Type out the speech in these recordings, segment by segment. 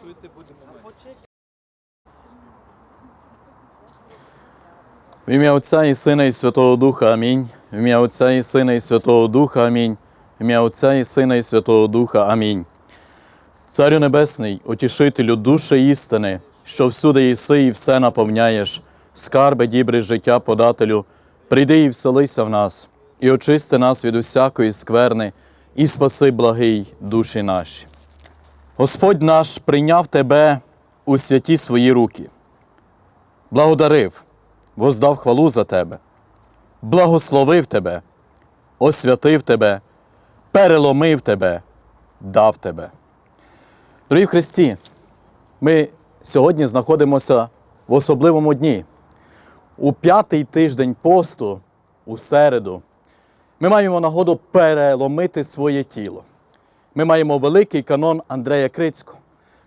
чути будемо. В ім'я Отця і Сина і Святого Духа Амінь. В ім'я Отця і Сина і Святого Духа Амінь. В ім'я Отця і Сина і Святого Духа Амінь. Царю Небесний, утішителю душі істини, що всюди єси і все наповняєш, скарби дібри життя подателю, прийди і вселися в нас, і очисти нас від усякої скверни, і спаси благий душі наші. Господь наш прийняв тебе у святі свої руки, благодарив, воздав хвалу за тебе, благословив тебе, освятив тебе, переломив тебе, дав тебе. Дорогі в Христі, ми сьогодні знаходимося в особливому дні. У п'ятий тиждень посту, у середу, ми маємо нагоду переломити своє тіло. Ми маємо великий канон Андрея Крицького,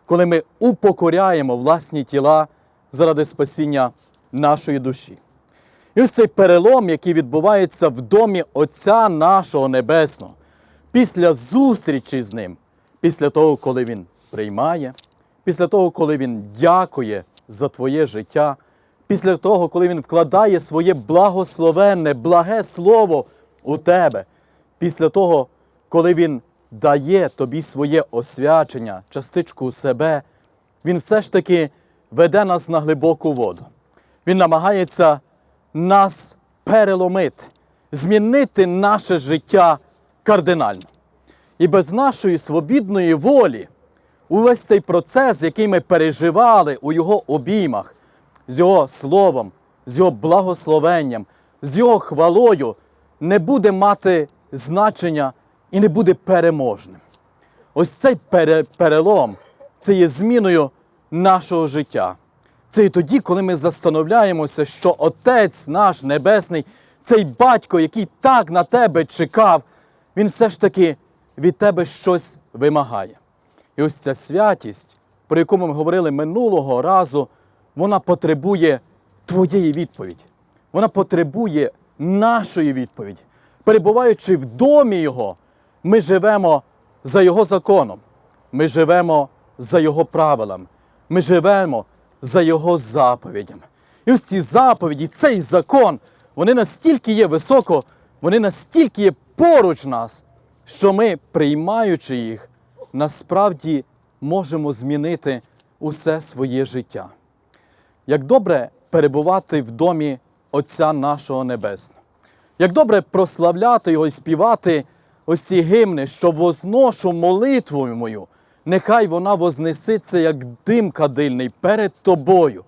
коли ми упокоряємо власні тіла заради спасіння нашої душі. І ось цей перелом, який відбувається в домі Отця нашого Небесного, після зустрічі з ним, після того, коли він приймає, після того, коли він дякує за твоє життя, після того, коли він вкладає своє благословенне, благе слово у тебе, після того, коли він дає тобі своє освячення, частичку себе, він все ж таки веде нас на глибоку воду. Він намагається нас переломити, змінити наше життя кардинально. І без нашої свобідної волі увесь цей процес, який ми переживали у його обіймах, з його словом, з його благословенням, з його хвалою, не буде мати значення і не буде переможним. Ось цей пере- перелом це є зміною нашого життя. Це і тоді, коли ми застановляємося, що Отець наш Небесний, цей батько, який так на тебе чекав, він все ж таки від тебе щось вимагає. І ось ця святість, про яку ми говорили минулого разу, вона потребує твоєї відповіді. Вона потребує нашої відповіді. Перебуваючи в домі Його, ми живемо за Його законом, ми живемо за Його правилами, ми живемо за Його заповідями. І ось ці заповіді, цей закон, вони настільки є високо, вони настільки є поруч нас, що ми, приймаючи їх, насправді можемо змінити усе своє життя. Як добре перебувати в домі Отця нашого Небесного. Як добре прославляти його і співати ось ці гімни, що возношу молитвою мою, нехай вона вознеситься, як дим кадильний перед тобою.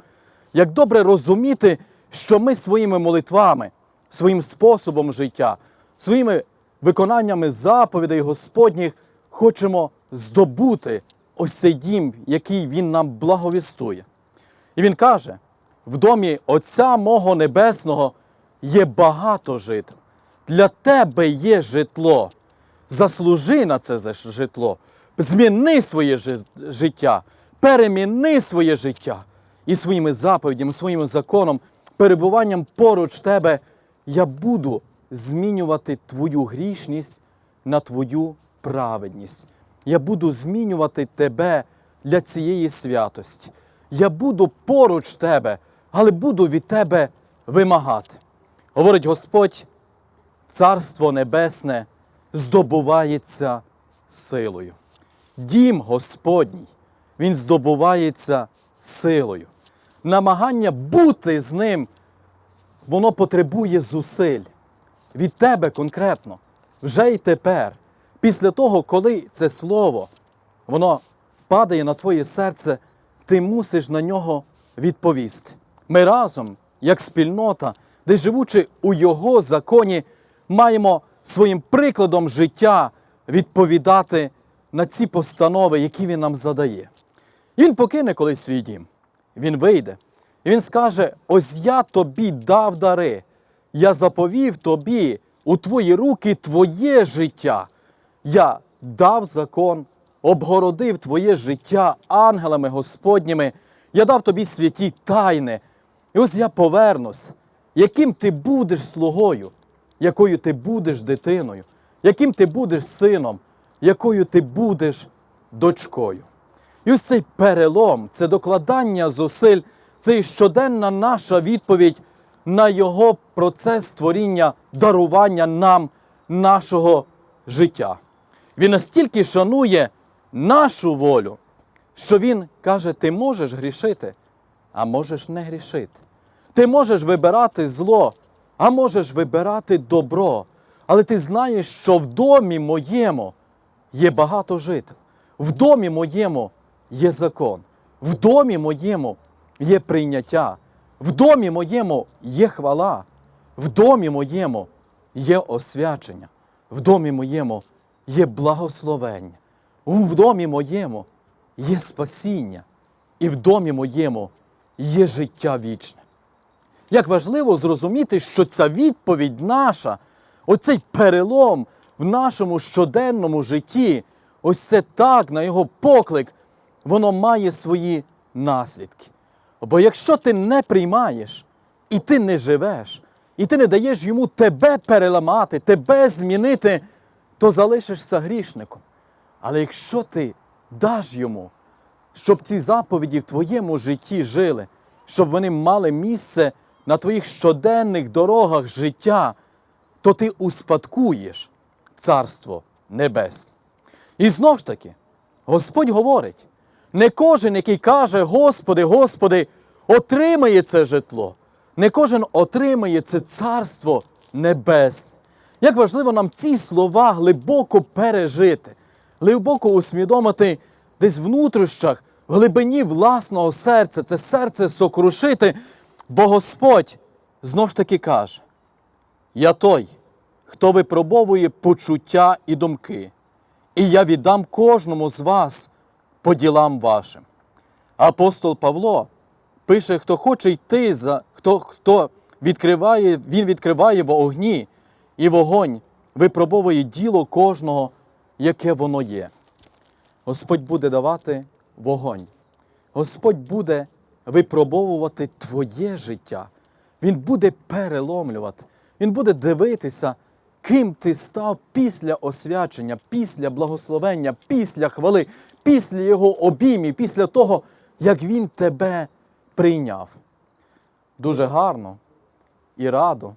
Як добре розуміти, що ми своїми молитвами, своїм способом життя, своїми виконаннями заповідей Господніх хочемо здобути ось цей дім, який Він нам благовістує. І він каже: в домі Отця мого Небесного є багато жител. Для тебе є житло. Заслужи на це житло. Зміни своє життя, переміни своє життя. І своїми заповідями, своїм законом, перебуванням поруч тебе, я буду змінювати твою грішність на твою праведність. Я буду змінювати тебе для цієї святості. Я буду поруч тебе, але буду від тебе вимагати. Говорить Господь, Царство Небесне здобувається силою. Дім Господній, він здобувається силою. Намагання бути з ним, воно потребує зусиль. Від тебе конкретно, вже й тепер, після того, коли це слово, воно падає на твоє серце, ти мусиш на нього відповісти. Ми разом, як спільнота, де живучи у Його законі, маємо своїм прикладом життя відповідати на ці постанови, які Він нам задає. Він покине колись свій дім, він вийде, і він скаже: Ось я тобі дав дари, я заповів тобі у твої руки твоє життя. Я дав закон, обгородив твоє життя ангелами Господніми, я дав тобі святі тайни. І ось я повернусь, яким ти будеш слугою, якою ти будеш дитиною, яким ти будеш сином, якою ти будеш дочкою. І ось цей перелом, це докладання зусиль, це і щоденна наша відповідь на Його процес створіння, дарування нам нашого життя. Він настільки шанує нашу волю, що Він каже: ти можеш грішити, а можеш не грішити. Ти можеш вибирати зло, а можеш вибирати добро. Але ти знаєш, що в домі моєму є багато жителів. В домі моєму є закон. В домі моєму є прийняття. В домі моєму є хвала. В домі моєму є освячення. В домі моєму є благословення. В домі моєму є спасіння. І в домі моєму є життя вічне. Як важливо зрозуміти, що ця відповідь наша, оцей перелом в нашому щоденному житті, ось це так на його поклик, воно має свої наслідки. Бо якщо ти не приймаєш, і ти не живеш, і ти не даєш йому тебе переламати, тебе змінити, то залишишся грішником. Але якщо ти даш йому, щоб ці заповіді в твоєму житті жили, щоб вони мали місце на твоїх щоденних дорогах життя, то ти успадкуєш Царство Небесне. І знов ж таки, Господь говорить: не кожен, який каже, Господи, Господи, отримає це житло, не кожен отримає це Царство Небесне. Як важливо нам ці слова глибоко пережити, глибоко усвідомити десь внутрішнях, в глибині власного серця, це серце сокрушити, бо Господь знов ж таки каже: Я той, хто випробовує почуття і думки, і я віддам кожному з вас по ділам вашим. Апостол Павло пише, хто хоче йти за хто, хто відкриває, він відкриває в огні, і вогонь випробовує діло кожного, яке воно є. Господь буде давати вогонь. Господь буде випробовувати твоє життя. Він буде переломлювати. Він буде дивитися, ким ти став після освячення, після благословення, після хвали, після його обіймів, після того, як він тебе прийняв. Дуже гарно і радо,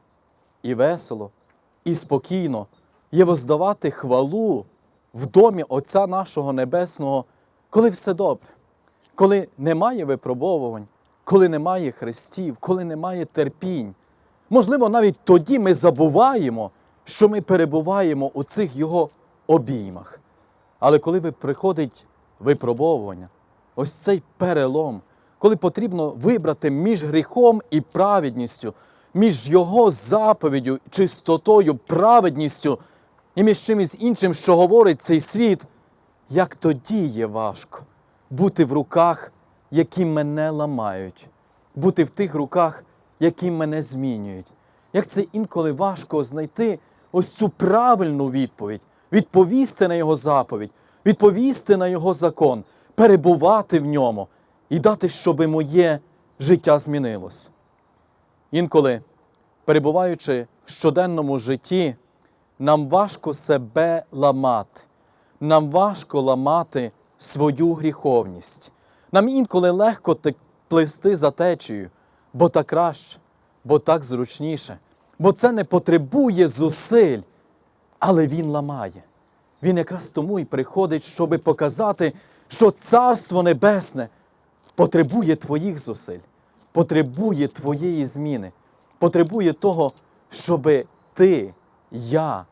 і весело, і спокійно є воздавати хвалу в домі Отця нашого Небесного, коли все добре, коли немає випробовувань, коли немає хрестів, коли немає терпінь. Можливо, навіть тоді ми забуваємо, що ми перебуваємо у цих його обіймах. Але коли приходить випробовування, ось цей перелом, коли потрібно вибрати між гріхом і праведністю, між його заповіддю, чистотою, праведністю і між чимось іншим, що говорить цей світ, як тоді є важко бути в руках, які мене ламають, бути в тих руках, які мене змінюють. Як це інколи важко знайти ось цю правильну відповідь, відповісти на його заповідь, відповісти на його закон, перебувати в ньому і дати, щоб моє життя змінилось. Інколи, перебуваючи в щоденному житті, нам важко себе ламати, нам важко ламати свою гріховність. Нам інколи легко плисти за течією, бо так краще, бо так зручніше, бо це не потребує зусиль, але він ламає. Він якраз тому і приходить, щоб показати, що Царство Небесне потребує твоїх зусиль, потребує твоєї зміни, потребує того, щоб ти, я,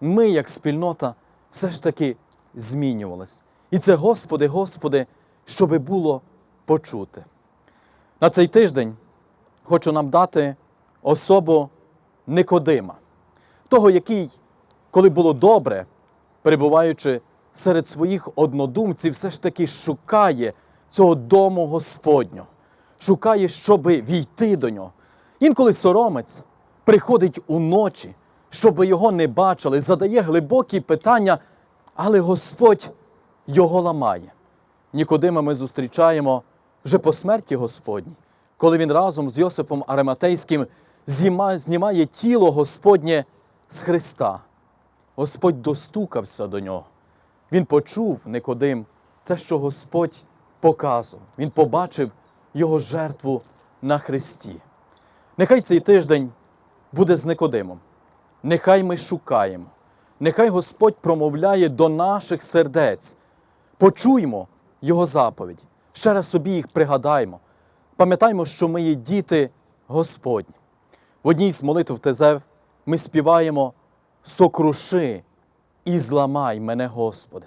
ми, як спільнота, все ж таки змінювались. І це, Господи, Господи, щоби було почути. На цей тиждень хочу нам дати особу Никодима, того, який, коли було добре, перебуваючи серед своїх однодумців, все ж таки шукає цього дому Господнього, шукає, щоби війти до нього. Інколи соромець приходить уночі, щоб його не бачили, задає глибокі питання, але Господь його ламає. Нікодима ми зустрічаємо вже по смерті Господній, коли він разом з Йосипом Арематейським знімає тіло Господнє з Христа. Господь достукався до нього. Він почув Никодим те, що Господь показував. Він побачив його жертву на Христі. Нехай цей тиждень буде з Никодимом. Нехай ми шукаємо. Нехай Господь промовляє до наших сердець. Почуймо Його заповіді. Ще раз собі їх пригадаймо. Пам'ятаймо, що ми є діти Господні. В одній з молитв Тезев ми співаємо Сокруши і зламай мене, Господи.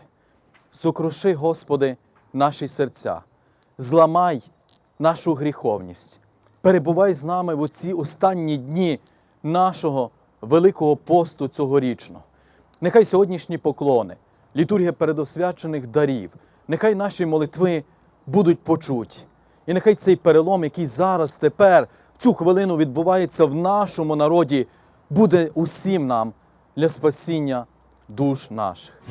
Сокруши, Господи, наші серця, зламай нашу гріховність. Перебувай з нами в оці останні дні нашого великого посту цьогорічного. Нехай сьогоднішні поклони, літургія передосвячених дарів, нехай наші молитви будуть почуті. І нехай цей перелом, який зараз, тепер, в цю хвилину відбувається в нашому народі, буде усім нам для спасіння душ наших.